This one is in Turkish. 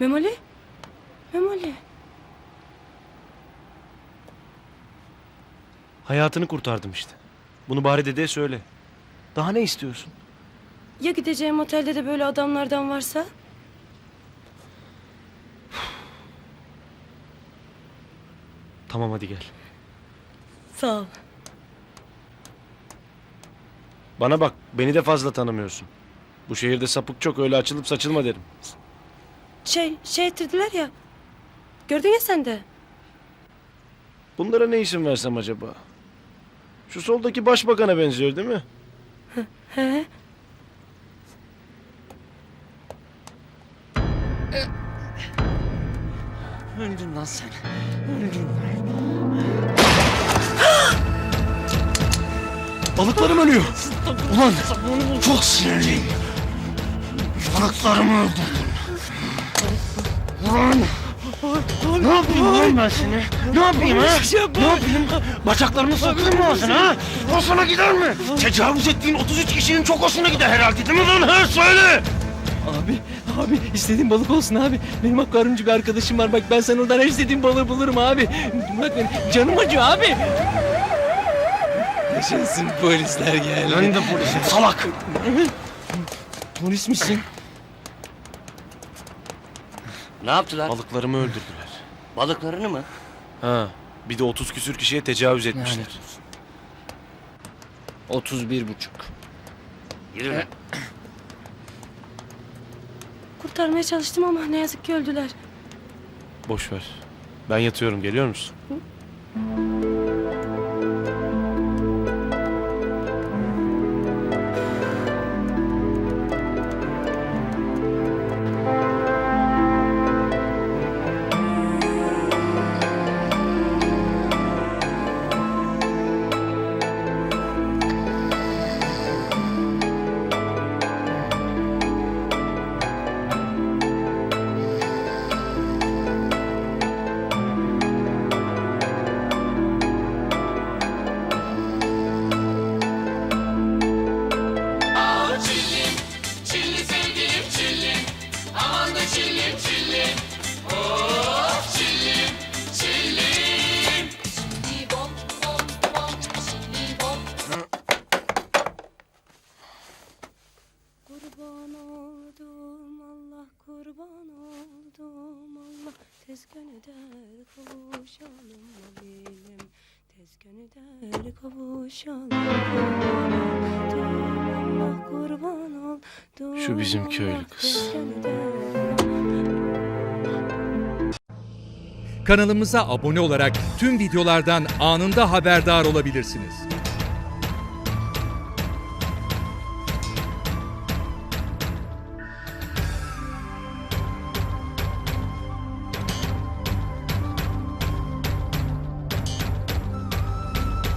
Memoli? Memoli. Hayatını kurtardım işte. Bunu bari dedeye söyle. Daha ne istiyorsun? Ya gideceğim otelde de böyle adamlardan varsa? Tamam hadi gel. Sağ ol. Bana bak beni de fazla tanımıyorsun. Bu şehirde sapık çok öyle açılıp saçılma derim. Şey, şey ettirdiler ya. Gördün ya sen de. Bunlara ne isim versem acaba? Şu soldaki başbakana benziyor değil mi? He. Öldün lan sen. Öldün. Balıklarım ölüyor. Ulan Çok sinirliyim. Balıklarımı öldürdün. Ulan. Ne yapayım lan ben seni? Ne yapayım ha? Ne yapayım? Bacaklarımı sokayım mı ağzına ha? Hoşuna gider mi? Tecavüz ettiğin 33 kişinin çok hoşuna gider herhalde değil mi lan? Ha söyle. Abi, abi istediğin balık olsun abi. Benim akvaryumcu bir arkadaşım var. Bak ben sana oradan her istediğin balığı bulurum abi. Beni. Canım acıyor abi. Yaşasın polisler geldi. Ben de polisim salak. Polis misin? Ne yaptılar? balıklarımı öldürdüler. Balıklarını mı? Ha bir de 30 küsür kişiye tecavüz etmişler. Yani. 31 buçuk. Yürü lan. Kurtarmaya çalıştım ama ne yazık ki öldüler. Boş ver. Ben yatıyorum geliyor musun? Kurban Allah tez gönüder kavuşalım Habilim tez gönüder kavuşalım Allah kurban oldum Şu bizim köylü kız. Kanalımıza abone olarak tüm videolardan anında haberdar olabilirsiniz.